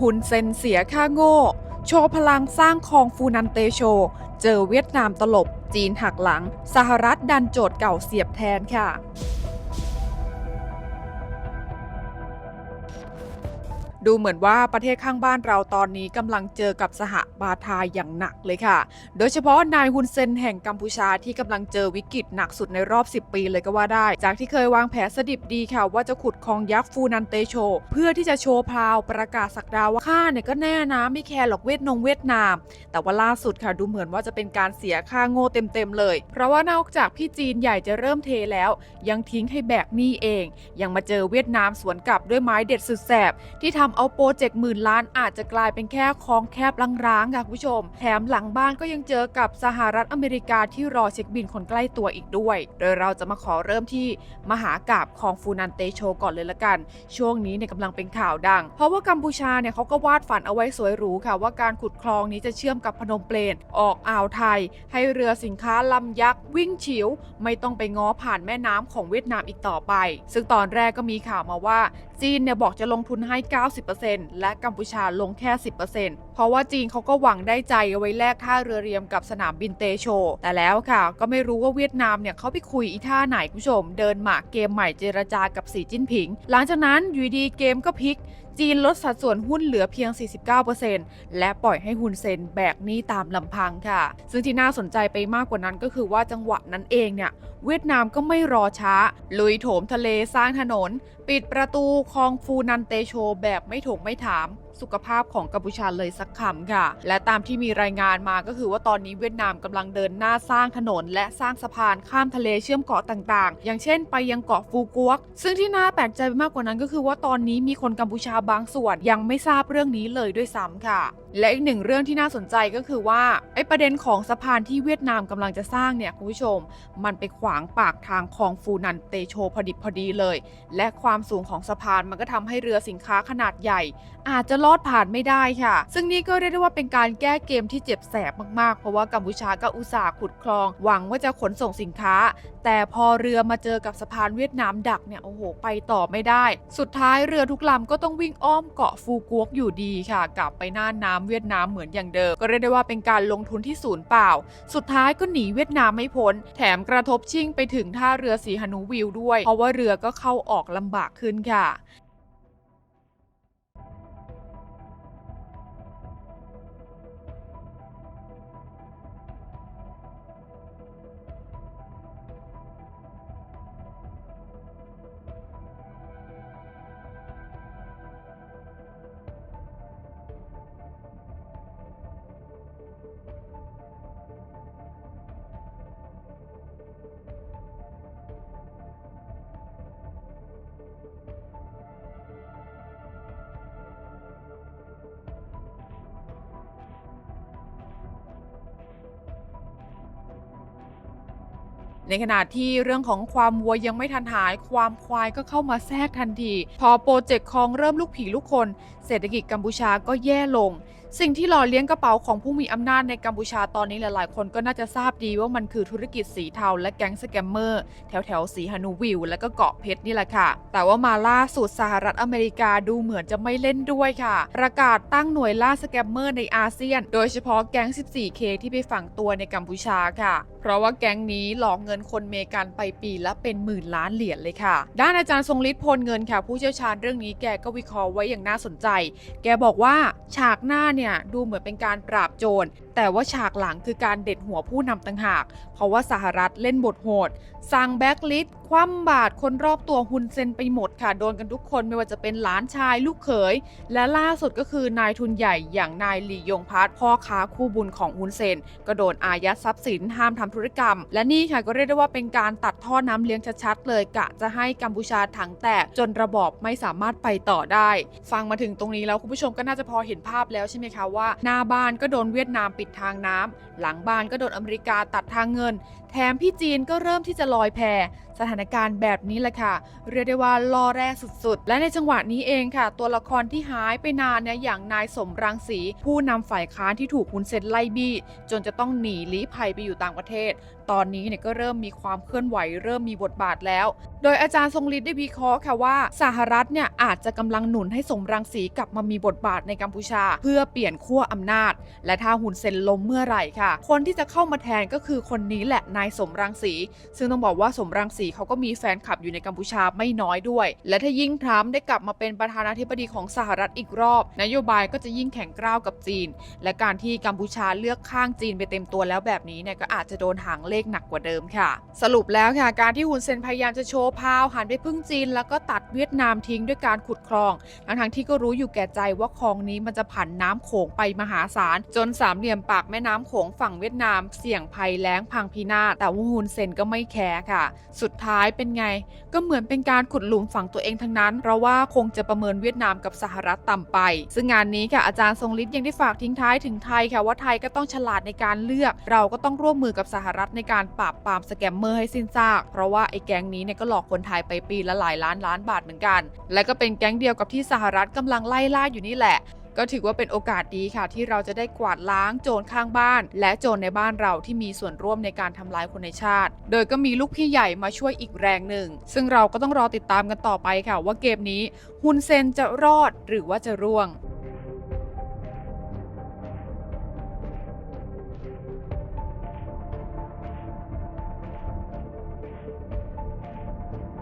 ฮุนเซนเสียค่าโง่ โชว์พลังสร้างคองฟูนันเตโช เจอเวียดนามตลบ จีนหักหลัง สหรัฐดันโจทย์เก่าเสียบแทนค่ะ ดูเหมือนว่าประเทศข้างบ้านเราตอนนี้กำลังเจอกับสหบาทาอย่างหนักเลยค่ะ โดยเฉพาะนายฮุนเซนแห่งกัมพูชาที่กำลังเจอวิกฤตหนักสุดในรอบ 10 ปีเลยก็ว่าได้ จากที่เคยวางแผนสดิบดีค่ะ ว่าจะขุดคลองยักษ์ฟูนันเตโช เพื่อที่จะโชว์พราวประกาศสักดาว่าข้าเนี่ยก็แน่นะไม่แคร์หรอกเวียดนงเวียดนาม แต่ว่าล่าสุดค่ะดูเหมือนว่าจะเป็นการเสียค่าโง่เต็มๆเลย เพราะว่านอกจากพี่จีนใหญ่จะเริ่มเทแล้ว ยังทิ้งให้แบกหนี้เอง ยังมาเจอเวียดนามสวนกลับด้วยไม้เด็ดสุดแสบที่ทำเอาโปรเจกต์หมื่นล้านอาจจะกลายเป็นแค่คลองแคบร้างๆค่ะคุณผู้ชม แถมหลังบ้านก็ยังเจอกับสหรัฐอเมริกาที่รอเช็คบินคนใกล้ตัวอีกด้วย โดยเราจะมาขอเริ่มที่มหากาบคลองฟูนันเตโชก่อนเลยละกัน ช่วงนี้เนี่ยกำลังเป็นข่าวดัง เพราะว่ากัมพูชาเนี่ยเขาก็วาดฝันเอาไว้สวยหรูค่ะ ว่าการขุดคลองนี้จะเชื่อมกับพนมเปญออกอ่าวไทย ให้เรือสินค้าลำยักษ์วิ่งฉิว ไม่ต้องไปง้อผ่านแม่น้ำของเวียดนามอีกต่อไป ซึ่งตอนแรกก็มีข่าวมาว่าจีนเนี่ยบอกจะลงทุนให้ 90 10%และกัมพูชาลงแค่ 10% เพราะว่าจีนเขาก็หวังได้ใจเอาไว้แลกท่าเรือเรียมกับสนามบินเตโช แต่แล้วค่ะ ก็ไม่รู้ว่าเวียดนามเนี่ยเขาไปคุยอีท่าไหนคุณผู้ชม เดินหมากเกมใหม่เจรจากับสีจิ้นผิง หลังจากนั้นอยู่ดีเกมก็พลิกจีนลดสัดส่วนหุ้นเหลือเพียง 49%และปล่อยให้ฮุนเซนแบกหนี้ตามลำพังค่ะ ซึ่งที่น่าสนใจไปมากกว่านั้นก็คือว่าจังหวะนั้นเองเนี่ย เวียดนามก็ไม่รอช้า ลุยโถมทะเลสร้างถนน ปิดประตูคลองฟูนันเตโชแบบไม่ถงไม่ถาม สุขภาพของกัมพูชาเลยสักคำค่ะ และตามที่มีรายงานมาก็คือว่าตอนนี้เวียดนามกำลังเดินหน้าสร้างถนน และสร้างสะพานข้ามทะเลเชื่อมเกาะต่างๆ อย่างเช่นไปยังเกาะฟูกวก ซึ่งที่น่าแปลกใจมากกว่านั้นก็คือว่าตอนนี้มีคนกัมพูชาบางส่วนยังไม่ทราบเรื่องนี้เลยด้วยซ้ำค่ะ และอีกหนึ่งเรื่องที่น่าสนใจก็คือว่าไอ้ประเด็นของสะพานที่เวียดนามกำลังจะสร้างเนี่ยคุณผู้ชม มันไปขวางปากทางคลองฟูนันเตโชพอดิบพอดีเลย และความสูงของสะพานมันก็ทำให้เรือสินค้าขนาดใหญ่ อาจจะลอดผ่านไม่ได้ค่ะ ซึ่งนี่ก็เรียกได้ว่าเป็นการแก้เกมที่เจ็บแสบมากๆ เพราะว่ากัมพูชาก็อุตส่าห์ขุดคลอง หวังว่าจะขนส่งสินค้า แต่พอเรือมาเจอกับสะพานเวียดนามดักเนี่ยโอ้โหไปต่อไม่ได้ สุดท้ายเรือทุกลำก็ต้องวิ่งอ้อมเกาะฟูกวกอยู่ดีค่ะ กลับไปหน้าน้ำเวียดนามเหมือนอย่างเดิม ก็เรียกได้ว่าเป็นการลงทุนที่ศูนย์เปล่า สุดท้ายก็หนีเวียดนามไม่พ้น แถมกระทบชิ่งไปถึงท่าเรือสีหนุวิวด้วย เพราะว่าเรือก็เข้าออกลำบากขึ้นค่ะ ในขณะที่เรื่องของความวัวยังไม่ทันหาย ความควายก็เข้ามาแทรกทันที พอโปรเจกต์คลองเริ่มลูกผีลูกคน เศรษฐกิจกัมพูชาก็แย่ลง สิ่งที่หล่อเลี้ยงกระเป๋าของผู้มีอำนาจในกัมพูชาตอนนี้หลายๆ คนก็น่าจะทราบดีว่ามันคือธุรกิจสีเทาและแก๊งสแกมเมอร์แถวแถวๆสีฮานูวิวและก็เกาะเพชรนี่แหละค่ะ แต่ว่ามาล่าสุดสหรัฐอเมริกาดูเหมือนจะไม่เล่นด้วยค่ะ ประกาศตั้งหน่วยล่าสแกมเมอร์ในอาเซียน โดยเฉพาะแก๊ง 14K ที่ไปฝังตัวในกัมพูชาค่ะ เพราะว่าแก๊งนี้หลอกเงินคนเมกันไปปีละเป็นหมื่นล้านเหรียญเลยค่ะ ด้านอาจารย์ทรงฤทธิ์พลเงินค่ะ ผู้เชี่ยวชาญเรื่องนี้แกก็วิเคราะห์ไว้อย่างน่าสนใจ แกบอกว่าฉากหน้าเนี่ยดูเหมือนเป็นการปราบโจร แต่ว่าฉากหลังคือการเด็ดหัวผู้นำต่างหาก เพราะว่าสหรัฐเล่นบทโหด สั่งแบ็กลิสคว่ำบาตรคนรอบตัวฮุนเซนไปหมดค่ะ โดนกันทุกคนไม่ว่าจะเป็นหลานชายลูกเขย และล่าสุดก็คือนายทุนใหญ่อย่างนายหลี่ยงพัทพ่อค้าคู่บุญของฮุนเซน ก็โดนอายัดทรัพย์สินห้ามทำธุรกรรม และนี่ค่ะก็เรียกได้ว่าเป็นการตัดท่อน้ำเลี้ยงชัดๆเลยกะจะให้กัมพูชาถังแตกจนระบอบไม่สามารถไปต่อได้ ฟังมาถึงตรงนี้แล้วคุณผู้ชมก็น่าจะพอเห็นภาพแล้วใช่ไหมคะว่าหน้าบ้านก็โดนเวียดนามปิดดทางน้ำหลังบ้านก็โดนอเมริกาตัดทางเงิน แถมพี่จีนก็เริ่มที่จะลอยแพ สถานการณ์แบบนี้แหละค่ะ เรียกได้ว่าล่อแร่สุดๆ และในจังหวะนี้เองค่ะ ตัวละครที่หายไปนานเนี่ยอย่างนายสมรังสี ผู้นำฝ่ายค้านที่ถูกหุนเซนไล่บี้ จนจะต้องหนีลี้ภัยไปอยู่ต่างประเทศ ตอนนี้เนี่ยก็เริ่มมีความเคลื่อนไหว เริ่มมีบทบาทแล้ว โดยอาจารย์ทรงฤทธิ์ได้วิเคราะห์ค่ะว่า สหรัฐเนี่ยอาจจะกำลังหนุนให้สมรังสีกลับมามีบทบาทในกัมพูชา เพื่อเปลี่ยนขั้วอำนาจ และถ้าหุนเซนล้มเมื่อไหร่ค่ะ คนที่จะเข้ามาแทนก็คือคนนี้แหละนายสมรังสี ซึ่งต้องบอกว่าสมรังสีเขาก็มีแฟนคลับอยู่ในกัมพูชาไม่น้อยด้วย และถ้ายิ่งทรัมป์ได้กลับมาเป็นประธานาธิบดีของสหรัฐอีกรอบ นโยบายก็จะยิ่งแข็งกร้าวกับจีน และการที่กัมพูชาเลือกข้างจีนไปเต็มตัวแล้วแบบนี้เนี่ยก็อาจจะโดนหางเลขหนักกว่าเดิมค่ะ สรุปแล้วค่ะการที่ฮุนเซนพยายามจะโชว์พาวหันไปพึ่งจีน แล้วก็ตัดเวียดนามทิ้งด้วยการขุดคลองทั้งๆที่ก็รู้อยู่แก่ใจว่าคลองนี้มันจะผันน้ำโขงไปมหาศาลจนสามเหลี่ยมปากแม่น้ำโขงฝั่งเวียดนาม เสี่ยงภัยแล้งพังพินาศแต่ว่าฮุนเซนก็ไม่แคร์ค่ะ สุดท้ายเป็นไง ก็เหมือนเป็นการขุดหลุมฝังตัวเองทั้งนั้น เพราะว่าคงจะประเมินเวียดนามกับสหรัฐต่ำไป ซึ่งงานนี้ค่ะอาจารย์ทรงฤทธิ์ยังได้ฝากทิ้งท้ายถึงไทยค่ะว่าไทยก็ต้องฉลาดในการเลือก เราก็ต้องร่วมมือกับสหรัฐในการปราบปรามสแกมเมอร์ให้สิ้นซาก เพราะว่าไอ้แก๊งนี้เนี่ยก็หลอกคนไทยไปปีละหลายล้านล้านบาทเหมือนกัน และก็เป็นแก๊งเดียวกับที่สหรัฐกำลังไล่ล่าอยู่นี่แหละ ก็ถือว่าเป็นโอกาสดีค่ะ ที่เราจะได้กวาดล้างโจรข้างบ้าน และโจรในบ้านเราที่มีส่วนร่วมในการทำลายคนในชาติ โดยก็มีลูกพี่ใหญ่มาช่วยอีกแรงหนึ่ง ซึ่งเราก็ต้องรอติดตามกันต่อไปค่ะ ว่าเกมนี้ฮุนเซนจะรอดหรือว่าจะร่วง